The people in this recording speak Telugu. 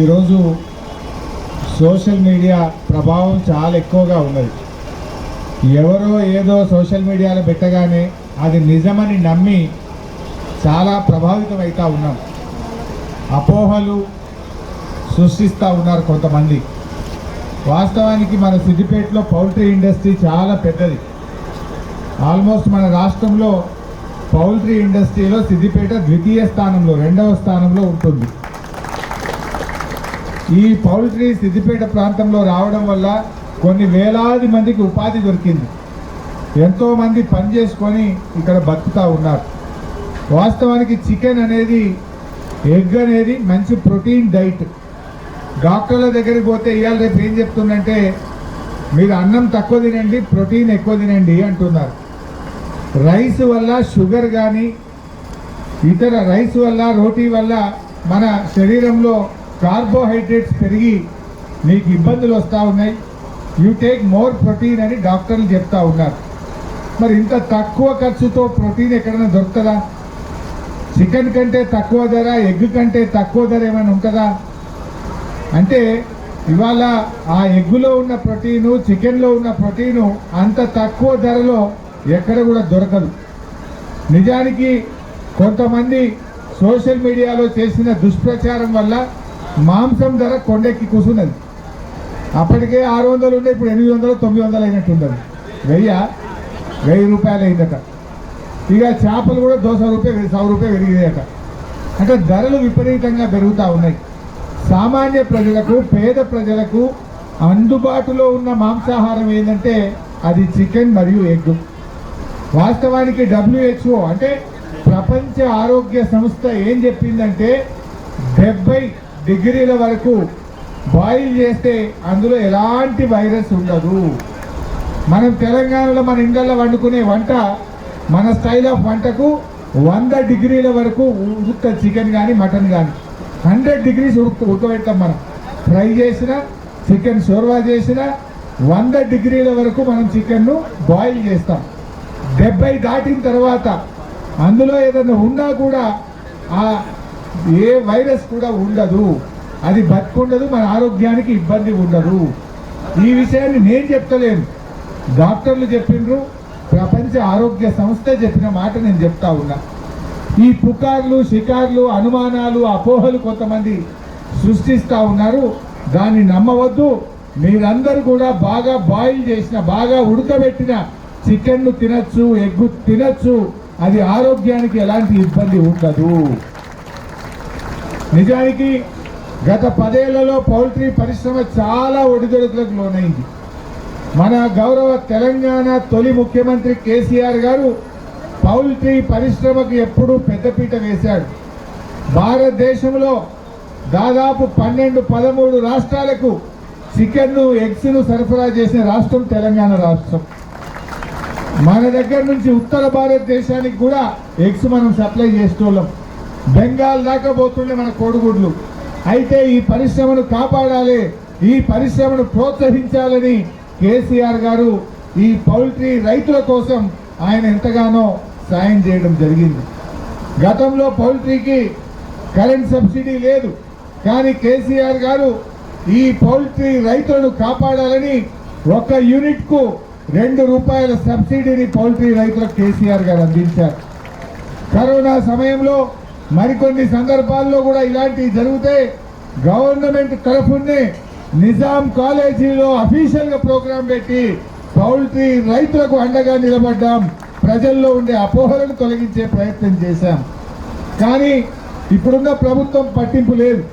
ఈరోజు సోషల్ మీడియా ప్రభావం చాలా ఎక్కువగా ఉన్నది. ఎవరో ఏదో సోషల్ మీడియాలో పెట్టగానే అది నిజమని నమ్మి చాలా ప్రభావితం అవుతూ ఉన్నాం. అపోహలు సృష్టిస్తూ ఉన్నారు కొంతమంది. వాస్తవానికి మన సిద్దిపేటలో పౌల్ట్రీ ఇండస్ట్రీ చాలా పెద్దది. ఆల్మోస్ట్ మన రాష్ట్రంలో పౌల్ట్రీ ఇండస్ట్రీలో సిద్దిపేట ద్వితీయ స్థానంలో రెండవ స్థానంలో ఉంటుంది. ఈ పౌల్ట్రీ సిద్దిపేట ప్రాంతంలో రావడం వల్ల కొన్ని వేలాది మందికి ఉపాధి దొరికింది. ఎంతోమంది పని చేసుకొని ఇక్కడ బతుకుతూ ఉన్నారు. వాస్తవానికి చికెన్ అనేది ఎగ్ అనేది మంచి ప్రోటీన్ డైట్. డాక్టర్ల దగ్గరికి పోతే ఇవాళ రేపు ఏం చెప్తుందంటే మీరు అన్నం తక్కువ తినండి ప్రోటీన్ ఎక్కువ తినండి అంటున్నారు. రైస్ వల్ల షుగర్ కానీ ఇతర రైస్ వల్ల రోటీ వల్ల మన శరీరంలో కార్బోహైడ్రేట్స్ పెరిగి మీకు ఇబ్బందులు వస్తూ ఉన్నాయి. యూ టేక్ మోర్ ప్రోటీన్ అని డాక్టర్లు చెప్తా ఉన్నారు. మరి ఇంత తక్కువ ఖర్చుతో ప్రోటీన్ ఎక్కడైనా దొరుకుతుందా? చికెన్ కంటే తక్కువ ధర ఎగ్ కంటే తక్కువ ధర ఏమైనా ఉంటుందా? అంటే ఇవాళ ఆ ఎగ్గులో ఉన్న ప్రోటీను చికెన్లో ఉన్న ప్రోటీను అంత తక్కువ ధరలో ఎక్కడ కూడా దొరకదు. నిజానికి కొంతమంది సోషల్ మీడియాలో చేసిన దుష్ప్రచారం వల్ల మాంసం ధర కొండెక్కి కూసున్నది. అప్పటికే ఆరు వందలు ఉండే ఇప్పుడు ఎనిమిది వందలు తొమ్మిది వందలు అయినట్టు ఉండదు వెయ్య వెయ్యి రూపాయలు అయిందట. ఇక చేపలు కూడా దోశ రూపాయలు సవ రూపాయలు పెరిగినాయట. అంటే ధరలు విపరీతంగా పెరుగుతూ ఉన్నాయి. సామాన్య ప్రజలకు పేద ప్రజలకు అందుబాటులో ఉన్న మాంసాహారం ఏంటంటే అది చికెన్ మరియు ఎగ్. వాస్తవానికి డబ్ల్యూహెచ్ఓ అంటే ప్రపంచ ఆరోగ్య సంస్థ ఏం చెప్పిందంటే డెబ్బై డిగ్రీల వరకు బాయిల్ చేస్తే అందులో ఎలాంటి వైరస్ ఉండదు. మనం తెలంగాణలో మన ఇండ్లలో వండుకునే వంట మన స్టైల్ ఆఫ్ వంటకు వంద డిగ్రీల వరకు ఉడుకుతుంది చికెన్ కానీ మటన్ కానీ హండ్రెడ్ డిగ్రీస్ ఉడుకు ఉడకబెడతాం మనం. ఫ్రై చేసిన చికెన్ షోర్వా చేసిన వంద డిగ్రీల వరకు మనం చికెన్ను బాయిల్ చేస్తాం. డెబ్బై దాటిన తర్వాత అందులో ఏదైనా ఉన్నా కూడా ఆ ఏ వైరస్ కూడా ఉండదు. అది బతుకుండదు మన ఆరోగ్యానికి ఇబ్బంది ఉండదు. ఈ విషయాన్ని నేను చెప్తలేను. డాక్టర్లు చెప్పిండ్రు ప్రపంచ ఆరోగ్య సంస్థ చెప్పిన మాట నేను చెప్తా ఉన్నా. ఈ పుకార్లు షికార్లు అనుమానాలు అపోహలు కొంతమంది సృష్టిస్తూ ఉన్నారు. దాన్ని నమ్మవద్దు. మీరందరూ కూడా బాగా బాయిల్ చేసిన బాగా ఉడకబెట్టిన చికెన్ను తినచ్చు ఎగ్గు తినచ్చు. అది ఆరోగ్యానికి ఎలాంటి ఇబ్బంది ఉండదు. నిజానికి గత పదేళ్ళలో పౌల్ట్రీ పరిశ్రమ చాలా ఒడిదొడుకులకు లోనైంది. మన గౌరవ తెలంగాణ తొలి ముఖ్యమంత్రి కేసీఆర్ గారు పౌల్ట్రీ పరిశ్రమకు ఎప్పుడూ పెద్దపీట వేశాడు. భారతదేశంలో దాదాపు పన్నెండు పదమూడు రాష్ట్రాలకు చికెన్ను ఎగ్స్ను సరఫరా చేసిన రాష్ట్రం తెలంగాణ రాష్ట్రం. మన దగ్గర నుంచి ఉత్తర భారతదేశానికి కూడా ఎగ్స్ మనం సప్లై చేస్తున్నాం బెంగాల్ దాకా పోతుండే మన కోడిగుడ్లు. అయితే ఈ పరిశ్రమను కాపాడాలి ఈ పరిశ్రమను ప్రోత్సహించాలని కేసీఆర్ గారు ఈ పౌల్ట్రీ రైతుల కోసం ఆయన ఎంతగానో సాయం చేయడం జరిగింది. గతంలో పౌల్ట్రీకి కరెంట్ సబ్సిడీ లేదు కానీ కేసీఆర్ గారు ఈ పౌల్ట్రీ రైతులను కాపాడాలని ఒక యూనిట్కు రెండు రూపాయల సబ్సిడీని పౌల్ట్రీ రైతులకు కేసీఆర్ గారు అందించారు. కరోనా సమయంలో మరికొన్ని సందర్భాల్లో కూడా ఇలాంటివి జరిగితే గవర్నమెంట్ తరఫునే నిజాం కాలేజీలో అఫీషియల్గా ప్రోగ్రాం పెట్టి పౌల్ట్రీ రైతులకు అండగా నిలబడ్డాం. ప్రజల్లో ఉండే అపోహలను తొలగించే ప్రయత్నం చేశాం. కానీ ఇప్పుడున్న ప్రభుత్వం పట్టింపు లేదు.